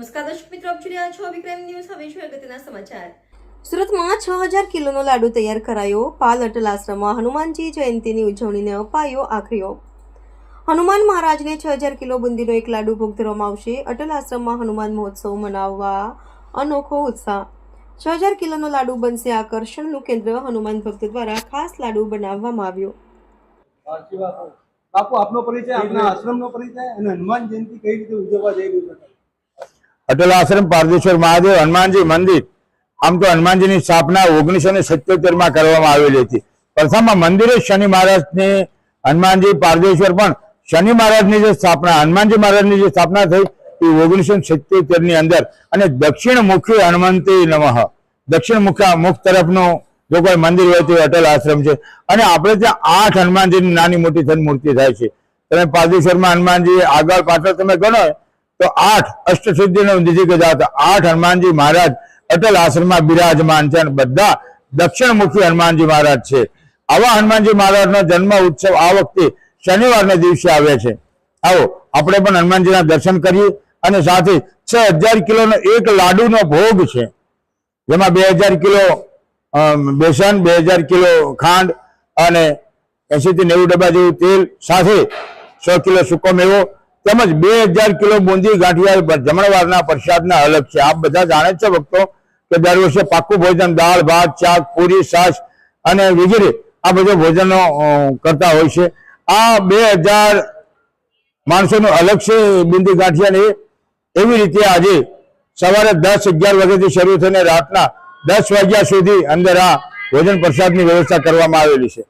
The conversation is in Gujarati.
નમસ્કાર દર્શક મિત્રો આપ જોઈ રહ્યા છો વિક્રમ ન્યૂઝ. હવે છે અગત્યના સમાચાર. સુરતમાં છ હજાર કિલોનો લાડુ તૈયાર કરાયો. પાલ અટલ આશ્રમમાં હનુમાનજી જયંતિની ઉજવણીને અપાયો આખરીઓ હનુમાન મહારાજને છ હજાર કિલો બુંદીનો એક લાડુ ભોગ ધરવામાં આવશે. અટલ આશ્રમમાં હનુમાન મહોત્સવ મનાવવા અનોખો ઉત્સાહ. છ હજાર કિલોનો લાડુ બનશે આકર્ષણનું કેન્દ્ર. હનુમાન ભક્ત દ્વારા ખાસ લાડુ બનાવવામાં આવ્યો. બાપુ આપનો પરિચય આપના આશ્રમનો પરિચય અને હનુમાન જયંતિ કઈ રીતે ઉજવવા જઈ રહ્યું છે? અટલ આશ્રમ પારદેશ્વર મહાદેવ હનુમાનજી મંદિર. આમ તો હનુમાનજીની સ્થાપના ઓગણીસો ને માં કરવામાં આવેલી હતી. પ્રથમમાં મંદિરે શનિ મહારાજની હનુમાનજી પારદેશ્વર પણ શનિ મહારાજની જે સ્થાપના, હનુમાનજી મહારાજની જે સ્થાપના થઈ એ ઓગણીસો ને અંદર. અને દક્ષિણ મુખી હનુમંતી નમઃ. દક્ષિણ મુખ્ય મુખ તરફનું જો કોઈ મંદિર હોય તો અટલ આશ્રમ છે. અને આપણે ત્યાં આઠ હનુમાનજીની નાની મોટી થઈને મૂર્તિ થાય છે. તમે પારદેશ્વરમાં હનુમાનજી આગળ પાછળ તમે ગણો તો આઠ અષ્ટસિદ્ધિનો નિધિ ગજા હતા આઠ હનુમાનજી મહારાજ અટલ આશ્રમમાં બિરાજમાન છે અને બધા દક્ષિણમુખી હનુમાનજી મહારાજ છે. આવા હનુમાનજી મહારાજનો જન્મ ઉત્સવ આ વખતે શનિવારના દિવસે આવે છે. આવો, આપણે પણ હનુમાનજીના દર્શન કરીએ અને સાથે છ હજાર કિલોનો એક લાડુનો ભોગ છે. જેમાં બે હજાર કિલો બેસન, બે હજાર કિલો ખાંડ અને એસી થી નેવું ડબ્બા જેવું તેલ, સાથે સો કિલો સૂકો મેવો તેમજ બે હજાર કિલો બુંદી ગાંઠિયા જમણવારના પ્રસાદના અલગ છે. આપ બધા જાણે છે ભક્તો કે દર વર્ષે પાક્કું ભોજન દાળ, ભાત, શાક, પૂરી, છાશ અને વગેરે આ બધું ભોજનો કરતા હોય છે. આ બે હજાર માણસોનું અલગ છે બુંદી ગાંઠિયાને એવી રીતે આજે સવારે દસ અગિયાર વાગ્યાથી શરૂ થઈને રાતના દસ વાગ્યા સુધી અંદર આ ભોજન પ્રસાદની વ્યવસ્થા કરવામાં આવેલી છે.